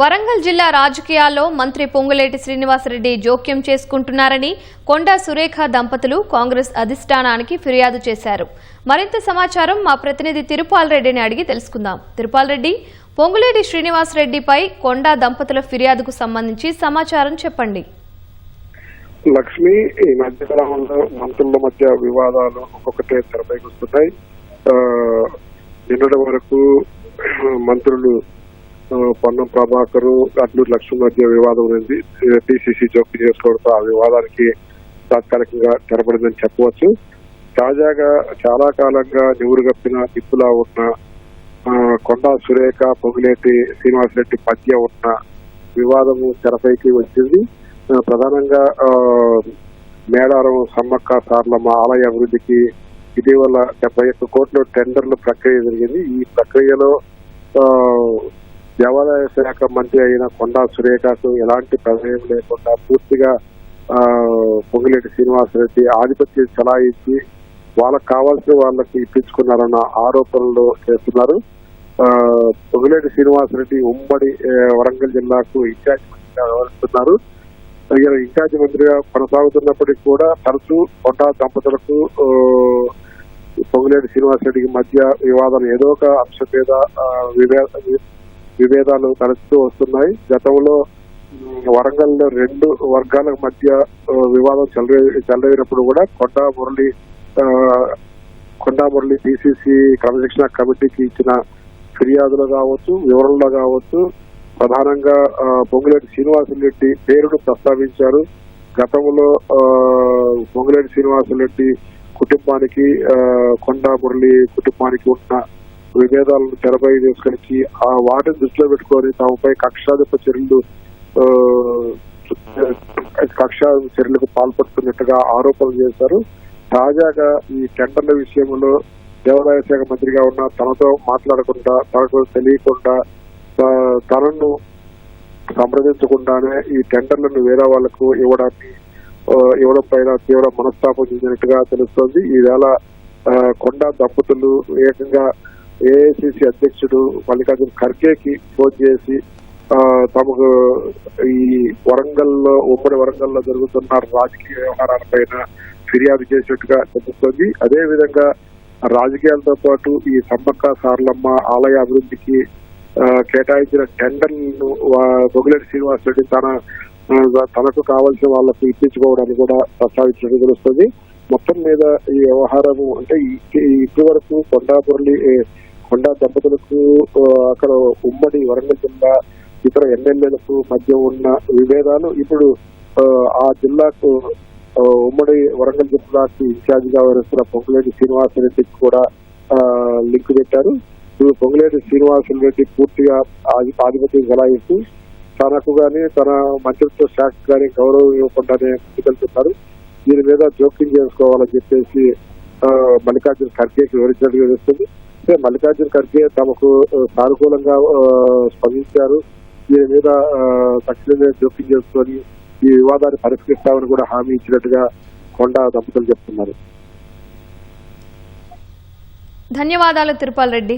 వరంగల్ జిల్లా రాజకీయాల్లో మంత్రి పొంగులేటి శ్రీనివాసరెడ్డి జోక్యం చేసుకుంటున్నారని కొండా సురేఖ దంపతులు కాంగ్రెస్ అధిష్టానానికి ఫిర్యాదు చేశారు. మరింత సమాచారం మా ప్రతినిధి తిరుపాల్ రెడ్డిని అడిగి తెలుసుకుందాం. తిరుపాల్ రెడ్డి పొంగులేటి శ్రీనివాసరెడ్డిపై కొండా దంపతుల ఫిర్యాదుకు సంబంధించి సమాచారం చెప్పండి. లక్ష్మి ఈ మధ్య కాలంలో మంత్రుల మధ్య వివాదాలు ఒక్కొక్కటే తెరపైకి వస్తున్నాయి. నిన్నటి వరకు మంత్రులు పొన్నం ప్రభాకర్ అడ్లూరు లక్ష్మి మధ్య వివాదం ఉంది. టీసీసీ జోక్యం చేసుకోవడంతో ఆ వివాదానికి తాత్కాలికంగా తెరపడిందని చెప్పవచ్చు. తాజాగా చాలా కాలంగా నివురుగప్పిన నిప్పులా ఉన్న కొండా సురేఖ పొగిలేటి శ్రీనివాసరెడ్డి మధ్య ఉన్న వివాదము తెరపైకి వచ్చింది. ప్రధానంగా మేడారం సమ్మక్క సార్లమ్మ ఆలయ అభివృద్ధికి ఇటీవల డెబ్బై ఒక్క కోట్ల టెండర్ల ప్రక్రియ జరిగింది. ఈ ప్రక్రియలో దేవాదాయ శాఖ మంత్రి అయిన కొండా సురేఖకు ఎలాంటి ప్రమేయం లేకుండా పూర్తిగా పొంగిరెడ్డి శ్రీనివాసరెడ్డి ఆధిపత్యం చలాయించి వాళ్ళకి కావాల్సిన వాళ్ళకి ఇప్పించుకున్నారన్న ఆరోపణలు చేస్తున్నారు. పొంగిరెడ్డి శ్రీనివాసరెడ్డి ఉమ్మడి వరంగల్ జిల్లాకు ఇన్ఛార్జ్ మంత్రిగా వ్యవహరిస్తున్నారు. ఇన్ఛార్జ్ మంత్రిగా కొనసాగుతున్నప్పటికీ కూడా తరచూ కొండా దంపతులకు పొంగిరెడ్డి శ్రీనివాసరెడ్డికి మధ్య వివాదం ఏదో ఒక అంశం మీద వివే- విభేదాలు తలెత్తుతూ వస్తున్నాయి. గతంలో వరంగల్ వరంగల్లో రెండు వర్గాల మధ్య వివాదం చెలరే చెలరేగినప్పుడు కూడా కొండా మురళి కొండా మురళి డిసిసి క్రమశిక్షణ కమిటీకి ఇచ్చిన ఫిర్యాదులు కావచ్చు వివరణలో కావచ్చు. ప్రధానంగా పొంగులేటి శ్రీనివాసరెడ్డి పేరును ప్రస్తావించారు. గతంలో పొంగులేటి శ్రీనివాసరెడ్డి కుటుంబానికి కొండా మురళి కుటుంబానికి ఉన్న విభేదాలను తెరపై తీసుకొచ్చి ఆ వాటిని దృష్టిలో పెట్టుకొని తమపై కక్షాధిప చర్యలు ఆ, కక్ష చర్యలకు పాల్పడుతున్నట్టుగా ఆరోపణలు చేశారు. తాజాగా ఈ టెండర్ల విషయంలో దేవాదాయ శాఖ మంత్రిగా ఉన్న తనతో మాట్లాడకుండా తనకు తెలియకుండా తనను సంప్రదించకుండానే ఈ టెండర్లను వేరే వాళ్ళకు ఇవ్వడాన్ని ఇవ్వడం పైన తీవ్ర మనస్తాపం చెందినట్టుగా తెలుస్తోంది. ఈవేళ కొండ దంపతులు ఏకంగా ఏఐసిసి అధ్యక్షుడు మల్లికార్జున ఖర్గేకి ఫోన్ చేసి తమకు ఈ వరంగల్లో ఉమ్మడి వరంగల్లో జరుగుతున్న రాజకీయ వ్యవహారాలపైన ఫిర్యాదు చేసినట్టుగా తెలుస్తోంది. అదేవిధంగా రాజకీయాలతో పాటు ఈ సమ్మక్క సార్లమ్మ ఆలయ అభివృద్ధికి కేటాయించిన టెండర్లను బొగిలేటి శ్రీనివాస్ రెడ్డి తన తనకు కావాల్సిన వాళ్ళకు ఇప్పించుకోవడానికి కూడా ప్రస్తావించినట్టు తెలుస్తుంది. మొత్తం మీద ఈ వ్యవహారము అంటే ఈ- ఇప్పటి వరకు కొండా కొండా దంపతులకు అక్కడ ఉమ్మడి వరంగల్ జిల్లా ఇతర ఎమ్మెల్యేలకు మధ్య ఉన్న విభేదాలు ఇప్పుడు ఆ, జిల్లాకు ఉమ్మడి వరంగల్ జిల్లాకు ఇన్ఛార్జ్గా వస్తున్న పొంగులేటి శ్రీనివాసరెడ్డికి కూడా లింక్ పెట్టారు. ఇప్పుడు పొంగులేటి శ్రీనివాసరెడ్డి పూర్తిగా ఆధిపత్యం చెలాయిస్తూ తనకు గాని తన మంత్రిత్వ శాఖకు గాని గౌరవం ఇవ్వకుండానే ముందుకెళ్తున్నారు. దీని మీద జోక్యం చేసుకోవాలని చెప్పేసి మల్లికార్జున ఖర్గేకి వివరించినట్టుగా తెలుస్తుంది అంటే మల్లికార్జున ఖర్గే తమకు సానుకూలంగా స్పందించారు. దీని మీద ఆ, తక్షణమే జోక్యం చేసుకొని ఈ వివాదాన్ని పరిష్కరిస్తామని కూడా హామీ ఇచ్చినట్టుగా కొండా దంపతులు చెప్తున్నారు. ధన్యవాదాలు తిరుపాల్ రెడ్డి.